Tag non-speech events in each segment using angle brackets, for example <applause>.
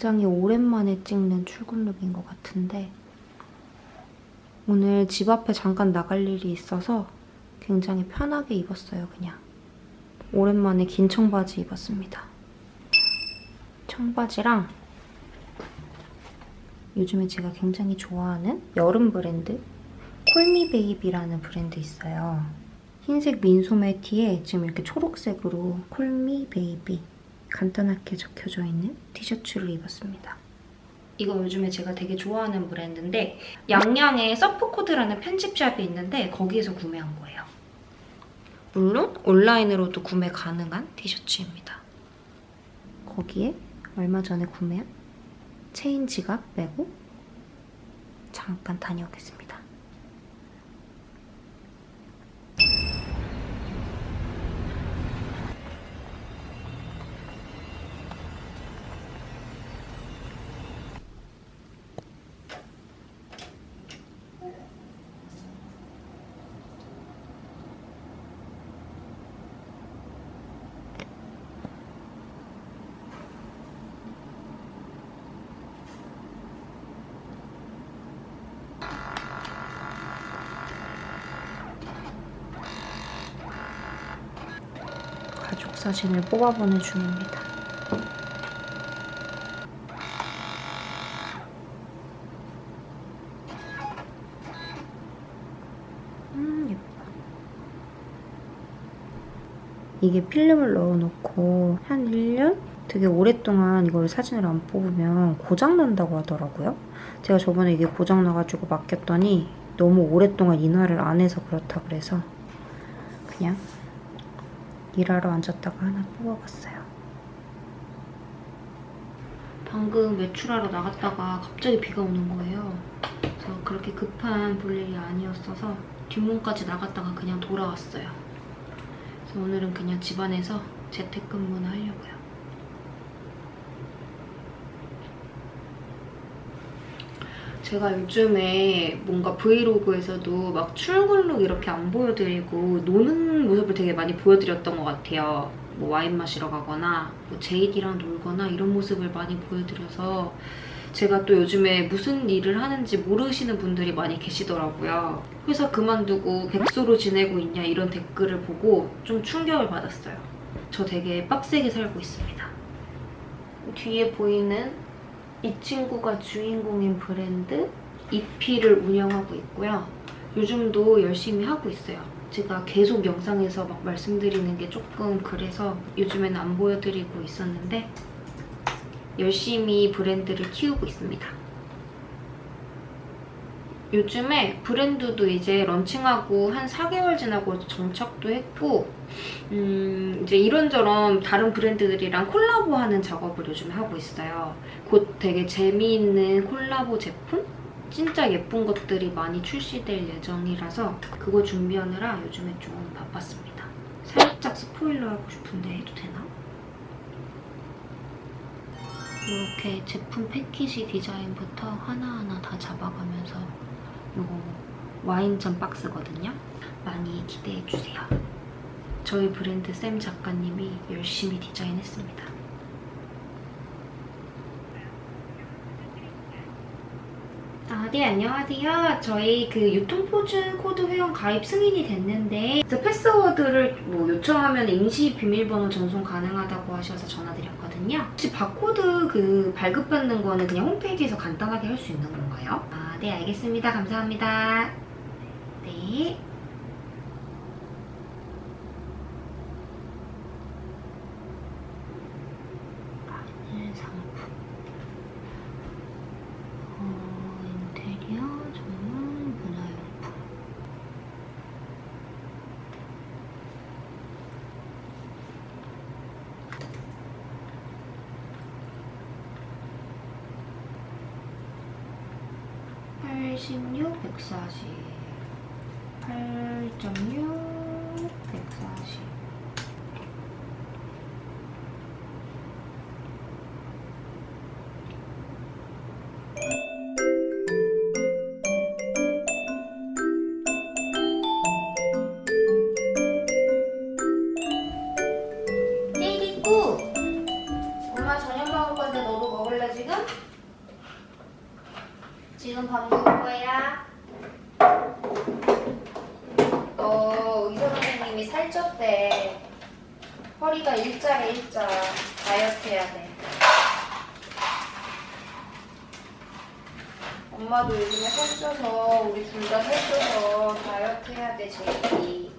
굉장히 오랜만에 찍는 출근룩인 것 같은데 오늘 집 앞에 잠깐 나갈 일이 있어서 굉장히 편하게 입었어요, 그냥. 오랜만에 긴 청바지 입었습니다. 청바지랑 요즘에 제가 굉장히 좋아하는 여름 브랜드 콜미 베이비라는 브랜드 있어요. 흰색 민소매 티에 지금 이렇게 초록색으로 콜미 베이비 간단하게 적혀져 있는 티셔츠를 입었습니다. 이거 요즘에 제가 되게 좋아하는 브랜드인데 양양에 서프코드라는 편집샵이 있는데 거기에서 구매한 거예요. 물론 온라인으로도 구매 가능한 티셔츠입니다. 거기에 얼마 전에 구매한 체인 지갑 메고 잠깐 다녀오겠습니다. 가족 사진을 뽑아보는 중입니다. 음, 예뻐. 이게 필름을 넣어놓고 한 1년? 되게 오랫동안 이걸 사진을 안 뽑으면 고장난다고 하더라고요. 제가 저번에 이게 고장나가지고 맡겼더니 너무 오랫동안 인화를 안 해서 그렇다 그래서 그냥 일하러 앉았다가 하나 뽑아봤어요. 방금 외출하러 나갔다가 갑자기 비가 오는 거예요. 그래서 그렇게 급한 볼 일이 아니었어서 뒷문까지 나갔다가 그냥 돌아왔어요. 그래서 오늘은 그냥 집안에서 재택근무나 하려고요. 제가 요즘에 뭔가 브이로그에서도 막 출근룩 이렇게 안 보여드리고 노는 모습을 되게 많이 보여드렸던 것 같아요. 뭐 와인 마시러 가거나 뭐 제이디랑 놀거나 이런 모습을 많이 보여드려서 제가 또 요즘에 무슨 일을 하는지 모르시는 분들이 많이 계시더라고요. 회사 그만두고 백수로 지내고 있냐 이런 댓글을 보고 좀 충격을 받았어요. 저 되게 빡세게 살고 있습니다. 뒤에 보이는 이 친구가 주인공인 브랜드 이피를 운영하고 있고요. 요즘도 열심히 하고 있어요. 제가 계속 영상에서 막 말씀드리는 게 조금 그래서 요즘에는 안 보여드리고 있었는데 열심히 브랜드를 키우고 있습니다. 요즘에 브랜드도 이제 런칭하고 한 4개월 지나고 정착도 했고 음, 이제 이런저런 다른 브랜드들이랑 콜라보하는 작업을 요즘 하고 있어요. 곧 되게 재미있는 콜라보 제품? 진짜 예쁜 것들이 많이 출시될 예정이라서 그거 준비하느라 요즘에 좀 바빴습니다. 살짝 스포일러 하고 싶은데 해도 되나? 이렇게 제품 패키지 디자인부터 하나하나 다 잡아가면서 이거 와인잔 박스거든요. 많이 기대해주세요. 저희 브랜드 쌤 작가님이 열심히 디자인했습니다. 아, 네, 안녕하세요. 저희 그 유통포즈 코드 회원 가입 승인이 됐는데 패스워드를 뭐 요청하면 임시 비밀번호 전송 가능하다고 하셔서 전화드렸거든요. 혹시 바코드 그 발급받는 거는 그냥 홈페이지에서 간단하게 할 수 있는 건가요? 아, 네, 알겠습니다. 감사합니다. 네. 16, 140 8.6, 140 둘다 살쪄서 다이어트 해야 돼 제이.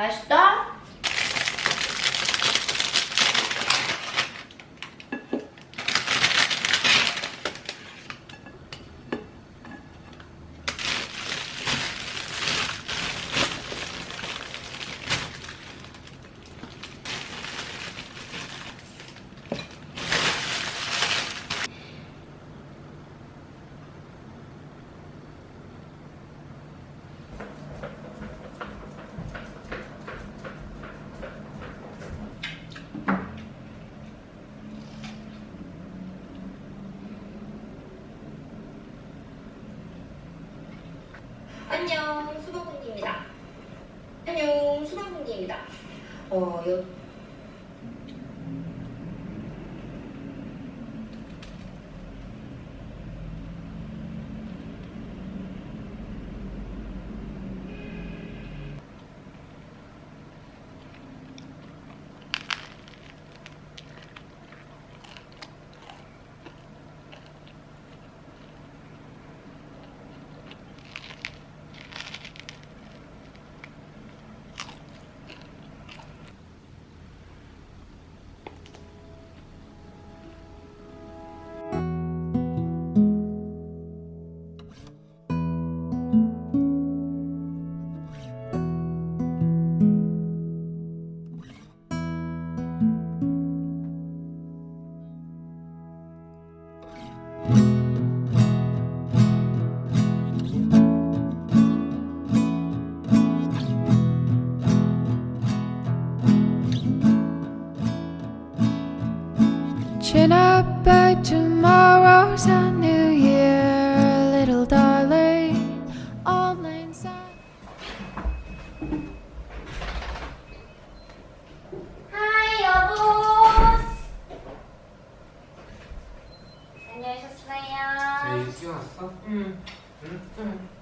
맛있다? 안녕, 수박국입니다. 안녕, 수박국입니다. 어, 요,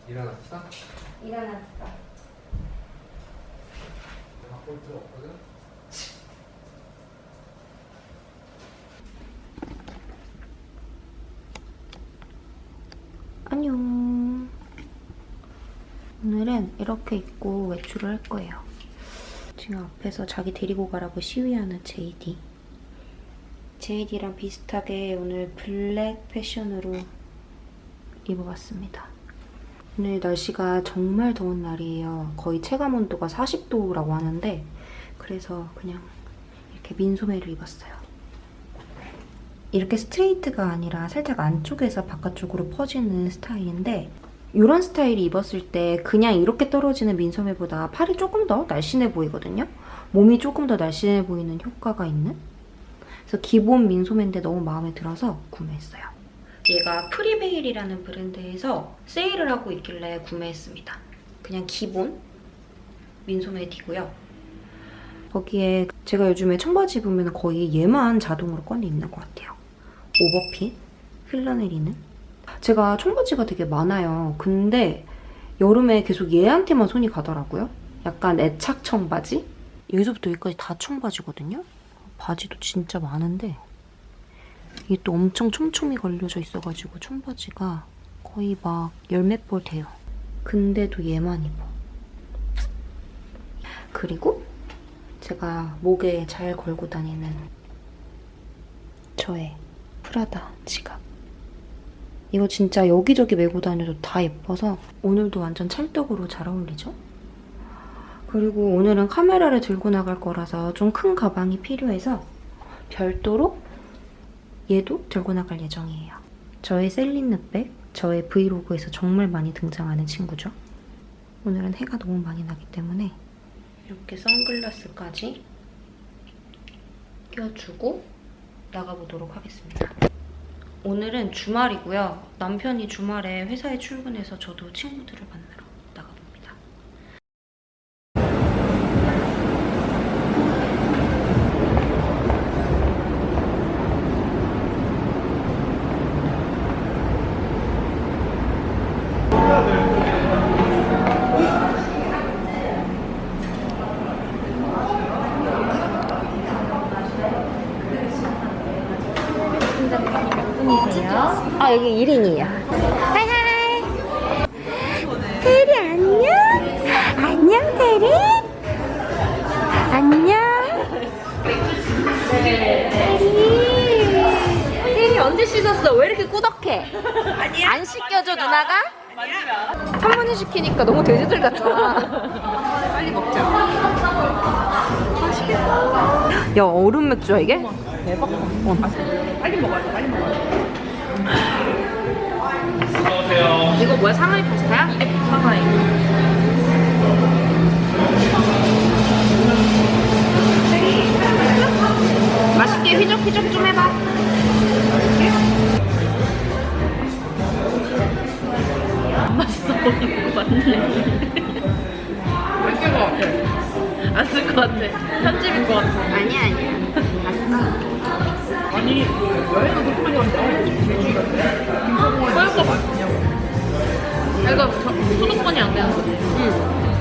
일어났어? 일어났어. 바꿀 필요 없거든? 안녕. 오늘은 이렇게 입고 외출을 할 거예요. 지금 앞에서 자기 데리고 가라고 시위하는 제이디. 제이디랑 비슷하게 오늘 블랙 패션으로 입어봤습니다. 오늘 날씨가 정말 더운 날이에요. 거의 체감 온도가 40도라고 하는데 그래서 그냥 이렇게 민소매를 입었어요. 이렇게 스트레이트가 아니라 살짝 안쪽에서 바깥쪽으로 퍼지는 스타일인데 이런 스타일이 입었을 때 그냥 이렇게 떨어지는 민소매보다 팔이 조금 더 날씬해 보이거든요. 몸이 조금 더 날씬해 보이는 효과가 있는 그래서 기본 민소매인데 너무 마음에 들어서 구매했어요. 얘가 프리베일이라는 브랜드에서 세일을 하고 있길래 구매했습니다. 그냥 기본 민소매 티고요. 거기에 제가 요즘에 청바지 입으면 거의 얘만 자동으로 꺼내 입는 것 같아요. 오버핏, 흘러내리는. 제가 청바지가 되게 많아요. 근데 여름에 계속 얘한테만 손이 가더라고요. 약간 애착 청바지? 여기서부터 여기까지 다 청바지거든요. 바지도 진짜 많은데 이게 또 엄청 촘촘히 걸려져 있어가지고 청바지가 거의 막 열몇 벌 돼요. 근데도 얘만 입어. 그리고 제가 목에 잘 걸고 다니는 저의 프라다 지갑. 이거 진짜 여기저기 메고 다녀도 다 예뻐서 오늘도 완전 찰떡으로 잘 어울리죠? 그리고 오늘은 카메라를 들고 나갈 거라서 좀 큰 가방이 필요해서 별도로 얘도 들고 나갈 예정이에요. 저의 셀린느백, 저의 브이로그에서 정말 많이 등장하는 친구죠. 오늘은 해가 너무 많이 나기 때문에 이렇게 선글라스까지 껴주고 나가보도록 하겠습니다. 오늘은 주말이고요. 남편이 주말에 회사에 출근해서 저도 친구들을 만나러 나가봅니다. 아 여기 1인이에요. 하이하이. 테리 안녕. 안녕 테리. 안녕. 테리. 테리 언제 씻었어? 왜 이렇게 꾸덕해? 안 씻겨줘 누나가? 한 번에 시키니까 너무 돼지들 같잖아. 빨리 먹자. 맛있겠다. 야 얼음 맥주야 이게? 대박. 어. 이거 뭐야? 상하이 파스타야? 상하이. 맛있게 휘적휘적 좀 해봐. 안 맛있어 보이는 거 맞네. 맛있을 것 같아. 안쓸 것 같아. 편집일 것 같아. 아니야, 아니야. 맛있어. 소유가 맛있냐고. 이거 저- 소득권이 안 되는 거지? 응.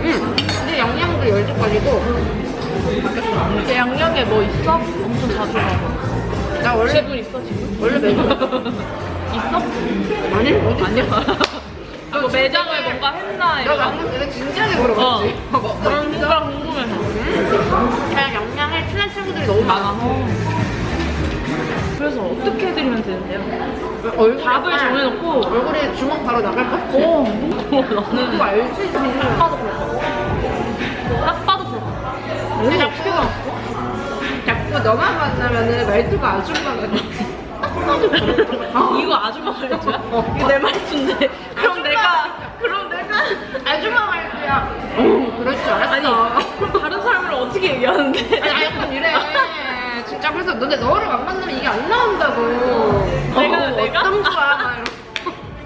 응. 근데 양념도 열주까지고. 내 양념에 뭐 있어? 엄청 자주 가고. 나 원래 분 있어 지금? 원래 매주 <laughs> 있어? 아니 어디 아니야. 그 <laughs> 매장을 뭔가 했나. 나 방금 되게 진지하게 물어봤지. 어. 그런 누가 궁금해서. 그냥 양양에 친한 친구들이 너무 많아서. 그래서 어떻게 해드리면 되는데요? 얼굴 답을 정해놓고 얼굴에 주먹 바로 나갈 것 같아. 어, 나는 그거 알지? 딱 봐도 같아. 딱 봐도 같아. 근데 나왔어? 자꾸 너만 만나면은 말투가 아줌마 같아. 이거 아줌마 말투야? 이거 내 말투인데. 그럼 내가 그럼 내가 아줌마 말투야. 어, 그럴 줄 알았어. 아니, 다른 사람을 어떻게 얘기하는데? 아니, 약간 이래. 진짜 그래서 근데 너를 안 만나면 이게 안 나온다고. 내가 내가 어떤 거야? 막 이러고.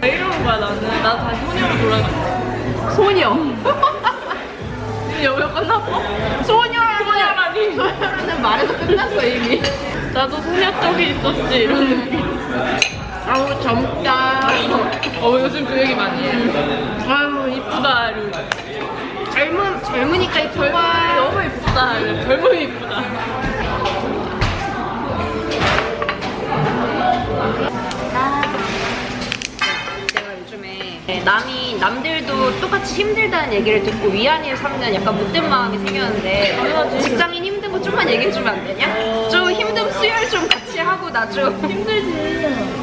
왜 이러는 거야 나는? 나 다시 소녀로 돌아가. 소녀. 여기가 끝났어? 소녀야. 소녀라니. 소녀라는 말에서 끝났어 이미. 나도 소녀 쪽에 있었지 이런 느낌. 아우 젊다. 어 요즘 그 얘기 많이 해. 아유 이쁘다. 이러고. 젊은 젊으니까 이쁘다. 너무 이쁘다. 젊으면 이쁘다. 남이 남들도 똑같이 힘들다는 얘기를 듣고 위안을 삼는 약간 못된 마음이 생겼는데 직장인 힘든 거 좀만 얘기해 주면 안 되냐? 좀 힘든 수혈 좀 같이 하고 나 좀 힘들지.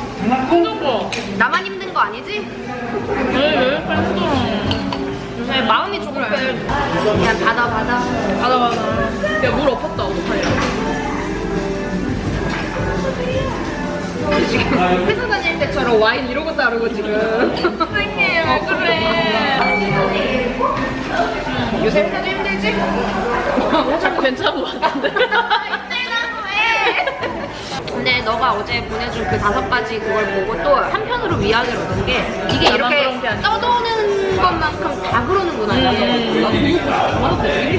거. 나만 힘든 거 아니지? 왜왜 요새 마음이 조금 그냥 받아 받아 받아 받아. 야 물 엎었다 어떡하냐? 지금 회사 다닐 때처럼 와인 이러고 따르고 지금. 선생님 왜 그래? 요새 회사도 힘들지? 자꾸 괜찮은 것 같은데. 근데 너가 어제 보내준 그 다섯 가지 그걸 보고 또 한편으로 위안을 얻은 게 이게 이렇게 떠도는 것만큼 다 그러는구나. 나도 되게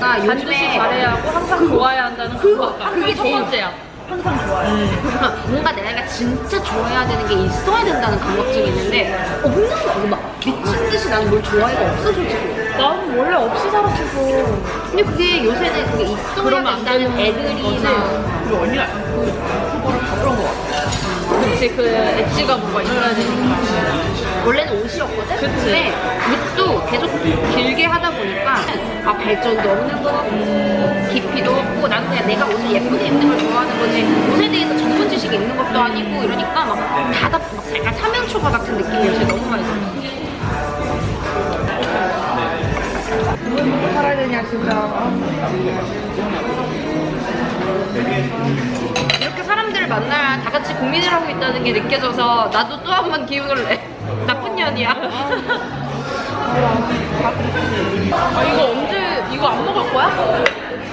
나 요즘에 잘해야 하고 항상 좋아야 한다는 그거 그게 첫 번째야 항상 좋아요. <laughs> 뭔가 내가 진짜 좋아해야 되는 게 있어야 된다는 감각증이 있는데 없는 거야. 막 미친 듯이 나는 뭘 좋아해가 없어 솔직히. 나는 원래 없이 살았어서. 근데 그게 요새는 그게 있어야 된다는 애들이나. 그리고 언니가 그거를 다 그런 거 같아. 그치 그 엣지가 뭐가 있어야 되니까. 원래는 옷이었거든. 근데 옷도 계속 길게 하다 보니까 아 발전도 없는 것 같고 깊이도 없고 나는 그냥 내가 옷을 예쁘게 입는 걸 좋아하는 거지 옷에 대해서 전문 지식이 있는 것도 아니고 이러니까 막 바닥 막 약간 사면초가 같은 느낌이 요새 너무 많이 들어. 살아야 되냐 진짜. 만나야 다 같이 고민을 하고 있다는 게 느껴져서 나도 또 한 번 기운을 내. <laughs> 나쁜 년이야. 아 이거 언제 이거 안 먹을 거야?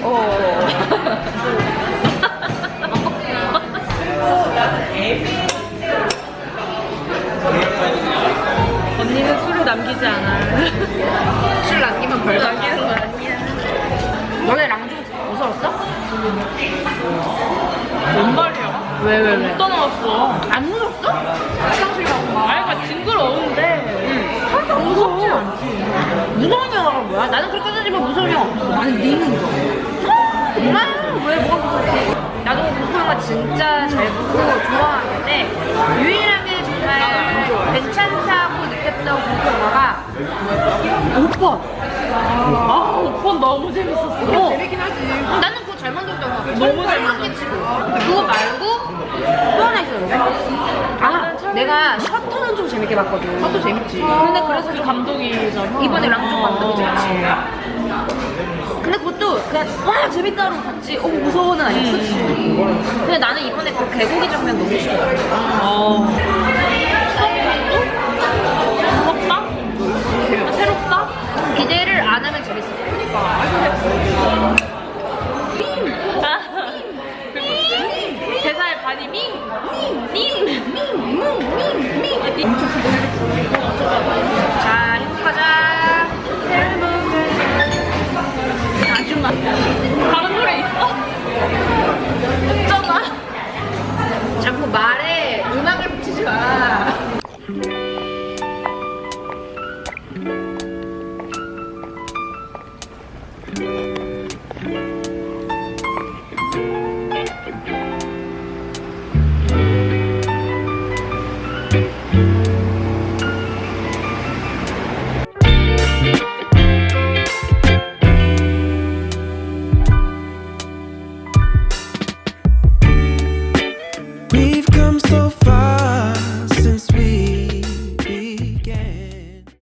어. <laughs> 언니는 술을 남기지 않아. <laughs> 술 남기면 벌 남기는 거 아니야. 너네 랑중 무서웠어? 뭔 말이야? 왜, 왜, 못 떠나왔어. 안 무섭어? 화장실 가고 막. 아이가 징그러운데. 응. 살짝 무섭진 않지. 무서운 영화가 뭐야? 나는 그렇게 따지면 무서운 영화 없어. 나는 니는 거. 정말? 왜 뭐가 무섭지? 나도 공포 영화 진짜 잘 보고 좋아하는데 유일하게 정말 괜찮다고 느꼈던 공포 영화가 오빠. 아, 오빠 너무 재밌었어. 어. 재밌긴 하지. 나는 그거 잘 만들었던 것 같아. 너무 잘 만들었어. 그거 말고 또 하나 있어요. 아, 내가 셔터는 좀 재밌게 봤거든. 셔터 재밌지. 근데 그래서 좀 감독이잖아. 이번에 감독이지, 그치? 어. 근데 그것도 그냥 와 재밌다로 봤지. 어 무서워는 아니었어. 근데 나는 이번에 그 개고기 장면 너무 싫어. 어. 무섭다? 아, 새롭다? 기대를 안 하면 재밌을 거야. 자, 행복하자. 아줌마. 다른 노래 있어? 없잖아. 자꾸 말에 음악을 붙이지 마.